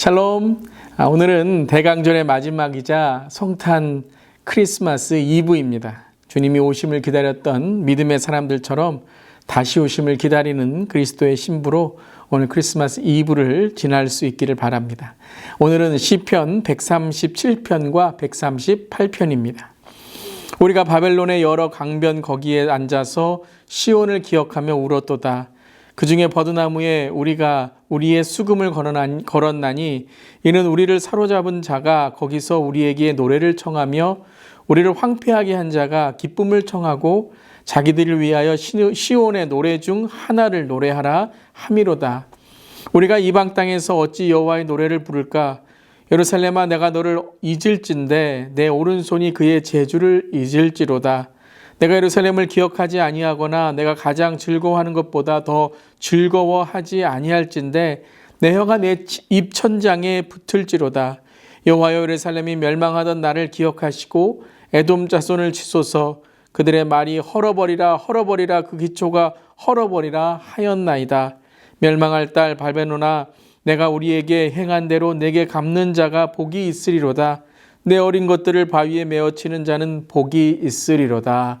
샬롬. 아, 오늘은 대강절의 마지막이자 성탄 크리스마스 이브입니다. 주님이 오심을 기다렸던 믿음의 사람들처럼 다시 오심을 기다리는 그리스도의 신부로 오늘 크리스마스 이브를 지날 수 있기를 바랍니다. 오늘은 시편 137편과 138편입니다. 우리가 바벨론의 여러 강변 거기에 앉아서 시온을 기억하며 울었도다. 그 중에 버드나무에 우리가 우리의 수금을 걸었나니 이는 우리를 사로잡은 자가 거기서 우리에게 노래를 청하며 우리를 황폐하게 한 자가 기쁨을 청하고 자기들을 위하여 시온의 노래 중 하나를 노래하라 함이로다. 우리가 이방 땅에서 어찌 여호와의 노래를 부를까? 예루살렘아 내가 너를 잊을진데 내 오른손이 그의 제주를 잊을지로다. 내가 예루살렘을 기억하지 아니하거나 내가 가장 즐거워하는 것보다 더 즐거워하지 아니할진데 내 혀가 내 입 천장에 붙을지로다. 여호와여 예루살렘이 멸망하던 나를 기억하시고 에돔 자손을 치소서 그들의 말이 헐어버리라 헐어버리라 그 기초가 헐어버리라 하였나이다. 멸망할 딸 발베노나 내가 우리에게 행한 대로 내게 갚는 자가 복이 있으리로다. 내 어린 것들을 바위에 메어 치는 자는 복이 있으리로다.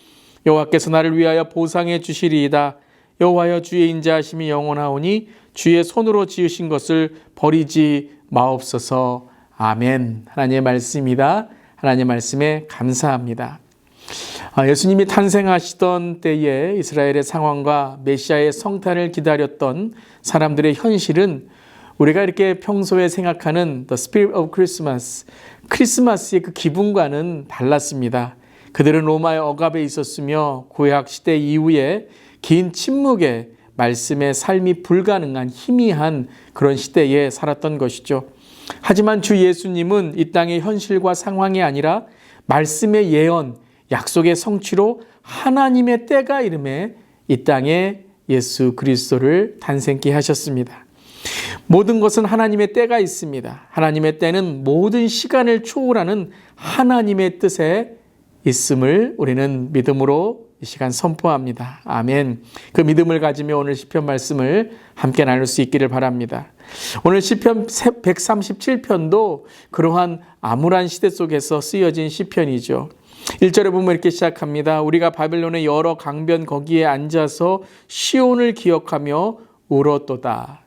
여호와께서 나를 위하여 보상해 주시리이다. 여호와여 주의 인자하심이 영원하오니 주의 손으로 지으신 것을 버리지 마옵소서. 아멘. 하나님의 말씀입니다. 하나님의 말씀에 감사합니다. 아, 예수님이 탄생하시던 때에 이스라엘의 상황과 메시아의 성탄을 기다렸던 사람들의 현실은 우리가 이렇게 평소에 생각하는 The Spirit of Christmas, 크리스마스의 그 기분과는 달랐습니다. 그들은 로마의 억압에 있었으며 구약 시대 이후에 긴 침묵에 말씀의 삶이 불가능한 희미한 그런 시대에 살았던 것이죠. 하지만 주 예수님은 이 땅의 현실과 상황이 아니라 말씀의 예언, 약속의 성취로 하나님의 때가 이름에 이 땅에 예수 그리스도를 탄생케 하셨습니다. 모든 것은 하나님의 때가 있습니다. 하나님의 때는 모든 시간을 초월하는 하나님의 뜻에 있음을 우리는 믿음으로 이 시간 선포합니다. 아멘. 그 믿음을 가지며 오늘 시편 말씀을 함께 나눌 수 있기를 바랍니다. 오늘 시편 137편도 그러한 암울한 시대 속에서 쓰여진 시편이죠. 1절에 보면 이렇게 시작합니다. 우리가 바벨론의 여러 강변 거기에 앉아서 시온을 기억하며 울었도다.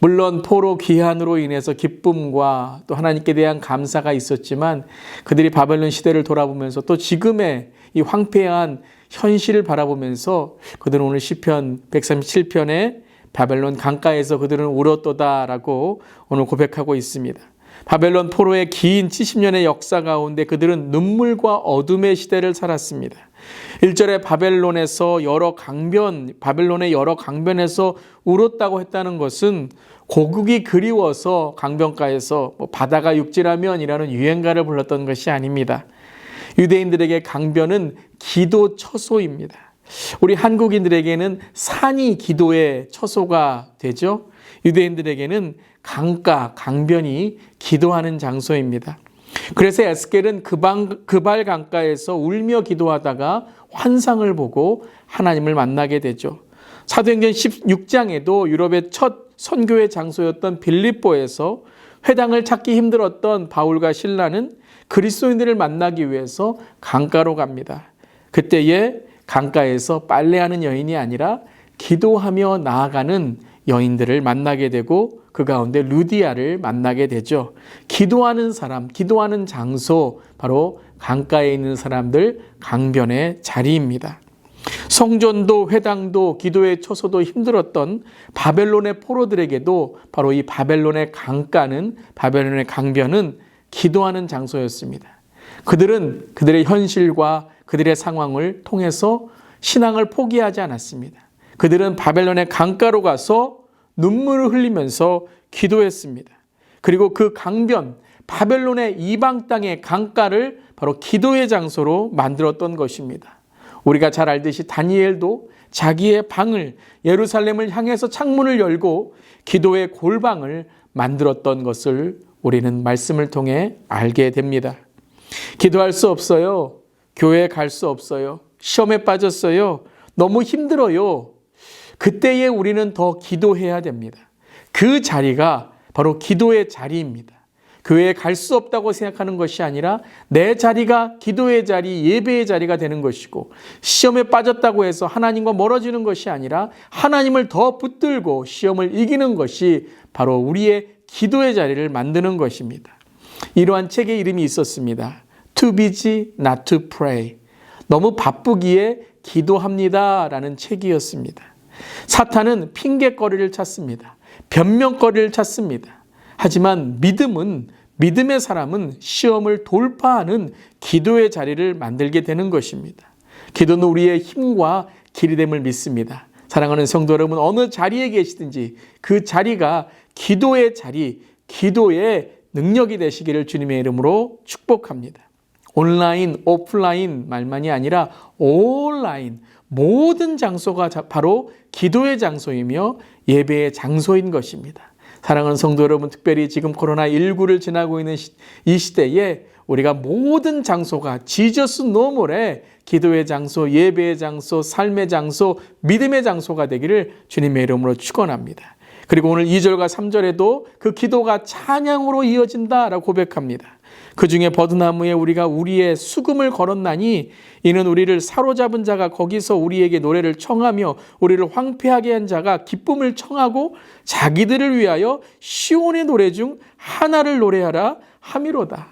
물론 포로 귀환으로 인해서 기쁨과 또 하나님께 대한 감사가 있었지만 그들이 바벨론 시대를 돌아보면서 또 지금의 이 황폐한 현실을 바라보면서 그들은 오늘 시편 137편에 바벨론 강가에서 그들은 울었도다라고 오늘 고백하고 있습니다. 바벨론 포로의 긴 70년의 역사 가운데 그들은 눈물과 어둠의 시대를 살았습니다. 1절에 바벨론에서 여러 강변, 바벨론의 여러 강변에서 울었다고 했다는 것은 고국이 그리워서 강변가에서 뭐 바다가 육지라면이라는 유행가를 불렀던 것이 아닙니다. 유대인들에게 강변은 기도 처소입니다. 우리 한국인들에게는 산이 기도의 처소가 되죠. 유대인들에게는 강가, 강변이 기도하는 장소입니다. 그래서 에스겔은 그방, 그발 강가에서 울며 기도하다가 환상을 보고 하나님을 만나게 되죠. 사도행전 16장에도 유럽의 첫 선교의 장소였던 빌립보에서 회당을 찾기 힘들었던 바울과 신라는 그리스도인들을 만나기 위해서 강가로 갑니다. 그때에 강가에서 빨래하는 여인이 아니라 기도하며 나아가는 여인들을 만나게 되고 그 가운데 루디아를 만나게 되죠. 기도하는 사람, 기도하는 장소, 바로 강가에 있는 사람들 강변의 자리입니다. 성전도 회당도 기도의 처소도 힘들었던 바벨론의 포로들에게도 바로 이 바벨론의 강가는 바벨론의 강변은 기도하는 장소였습니다. 그들은 그들의 현실과 그들의 상황을 통해서 신앙을 포기하지 않았습니다. 그들은 바벨론의 강가로 가서 눈물을 흘리면서 기도했습니다. 그리고 그 강변, 바벨론의 이방 땅의 강가를 바로 기도의 장소로 만들었던 것입니다. 우리가 잘 알듯이 다니엘도 자기의 방을 예루살렘을 향해서 창문을 열고 기도의 골방을 만들었던 것을 우리는 말씀을 통해 알게 됩니다. 기도할 수 없어요. 교회 갈수 없어요. 시험에 빠졌어요. 너무 힘들어요. 그때에 우리는 더 기도해야 됩니다. 그 자리가 바로 기도의 자리입니다. 교회에 갈 수 없다고 생각하는 것이 아니라 내 자리가 기도의 자리, 예배의 자리가 되는 것이고 시험에 빠졌다고 해서 하나님과 멀어지는 것이 아니라 하나님을 더 붙들고 시험을 이기는 것이 바로 우리의 기도의 자리를 만드는 것입니다. 이러한 책의 이름이 있었습니다. To busy, not to pray. 너무 바쁘기에 기도합니다. 라는 책이었습니다. 사탄은 핑계거리를 찾습니다. 변명거리를 찾습니다. 하지만 믿음은 믿음의 사람은 시험을 돌파하는 기도의 자리를 만들게 되는 것입니다. 기도는 우리의 힘과 길이 됨을 믿습니다. 사랑하는 성도 여러분, 어느 자리에 계시든지 그 자리가 기도의 자리, 기도의 능력이 되시기를 주님의 이름으로 축복합니다. 온라인, 오프라인 말만이 아니라 온라인 모든 장소가 바로 기도의 장소이며 예배의 장소인 것입니다. 사랑하는 성도 여러분, 특별히 지금 코로나19를 지나고 있는 이 시대에 우리가 모든 장소가 지저스 노멀의 기도의 장소, 예배의 장소, 삶의 장소, 믿음의 장소가 되기를 주님의 이름으로 축원합니다. 그리고 오늘 2절과 3절에도 그 기도가 찬양으로 이어진다라고 고백합니다. 그 중에 버드나무에 우리가 우리의 수금을 걸었나니 이는 우리를 사로잡은 자가 거기서 우리에게 노래를 청하며 우리를 황폐하게 한 자가 기쁨을 청하고 자기들을 위하여 시온의 노래 중 하나를 노래하라 함이로다.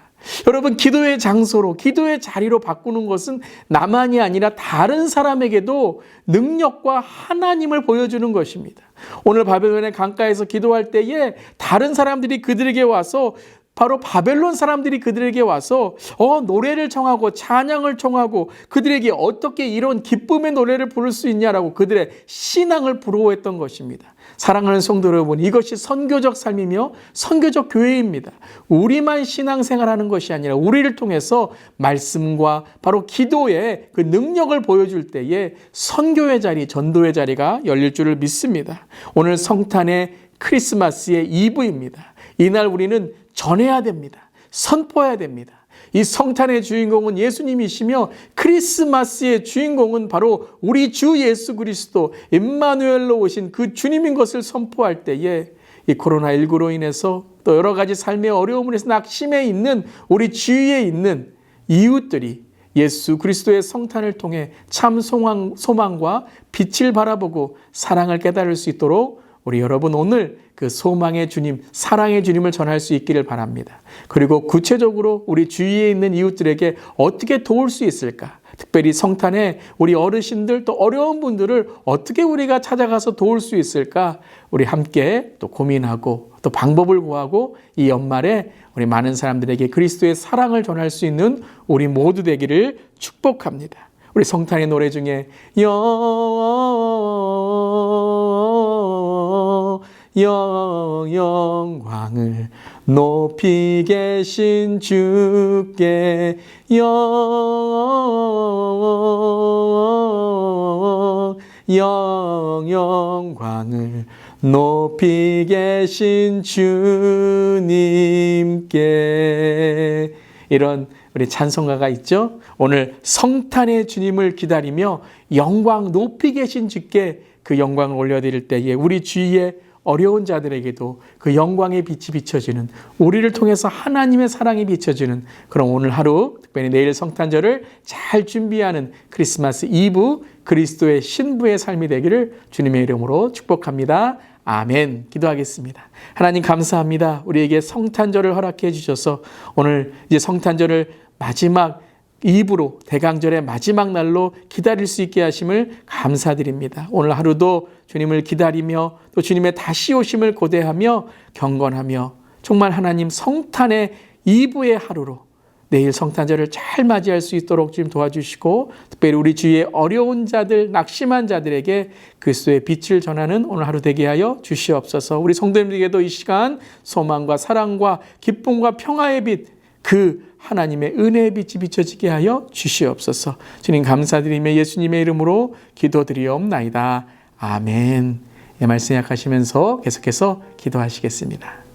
여러분, 기도의 장소로, 기도의 자리로 바꾸는 것은 나만이 아니라 다른 사람에게도 능력과 하나님을 보여주는 것입니다. 오늘 바벨론의 강가에서 기도할 때에 다른 사람들이 그들에게 와서 바로 바벨론 사람들이 그들에게 와서 어 노래를 청하고 찬양을 청하고 그들에게 어떻게 이런 기쁨의 노래를 부를 수 있냐라고 그들의 신앙을 부러워했던 것입니다. 사랑하는 성도 여러분, 이것이 선교적 삶이며 선교적 교회입니다. 우리만 신앙생활하는 것이 아니라 우리를 통해서 말씀과 바로 기도의 그 능력을 보여줄 때에 선교의 자리, 전도의 자리가 열릴 줄을 믿습니다. 오늘 성탄의 크리스마스의 2부입니다. 이날 우리는 전해야 됩니다. 선포해야 됩니다. 이 성탄의 주인공은 예수님이시며 크리스마스의 주인공은 바로 우리 주 예수 그리스도 임마누엘로 오신 그 주님인 것을 선포할 때에 이 코로나19로 인해서 또 여러 가지 삶의 어려움을 해서 낙심해 있는 우리 주위에 있는 이웃들이 예수 그리스도의 성탄을 통해 참 소망, 소망과 빛을 바라보고 사랑을 깨달을 수 있도록 우리 여러분 오늘 그 소망의 주님, 사랑의 주님을 전할 수 있기를 바랍니다. 그리고 구체적으로 우리 주위에 있는 이웃들에게 어떻게 도울 수 있을까? 특별히 성탄에 우리 어르신들 또 어려운 분들을 어떻게 우리가 찾아가서 도울 수 있을까? 우리 함께 또 고민하고 또 방법을 구하고 이 연말에 우리 많은 사람들에게 그리스도의 사랑을 전할 수 있는 우리 모두 되기를 축복합니다. 우리 성탄의 노래 중에 영 영광을 높이 계신 주께 영 영광을 높이 계신 주님께 이런 우리 찬송가가 있죠. 오늘 성탄의 주님을 기다리며 영광 높이 계신 주께 그 영광을 올려드릴 때에 우리 주위에 어려운 자들에게도 그 영광의 빛이 비춰지는 우리를 통해서 하나님의 사랑이 비춰지는 그런 오늘 하루 특별히 내일 성탄절을 잘 준비하는 크리스마스 이브 그리스도의 신부의 삶이 되기를 주님의 이름으로 축복합니다. 아멘. 기도하겠습니다. 하나님 감사합니다. 우리에게 성탄절을 허락해 주셔서 오늘 이제 성탄절을 마지막 입으로 대강절의 마지막 날로 기다릴 수 있게 하심을 감사드립니다. 오늘 하루도 주님을 기다리며 또 주님의 다시 오심을 고대하며 경건하며 정말 하나님 성탄의 이부의 하루로 내일 성탄절을 잘 맞이할 수 있도록 주님 도와주시고 특별히 우리 주위의 어려운 자들, 낙심한 자들에게 그리스도의 빛을 전하는 오늘 하루 되게 하여 주시옵소서. 우리 성도님들에게도 이 시간 소망과 사랑과 기쁨과 평화의 빛, 그 하나님의 은혜의 빛이 비춰지게 하여 주시옵소서. 주님 감사드리며 예수님의 이름으로 기도드리옵나이다. 아멘. 이 말씀 약하시면서 계속해서 기도하시겠습니다.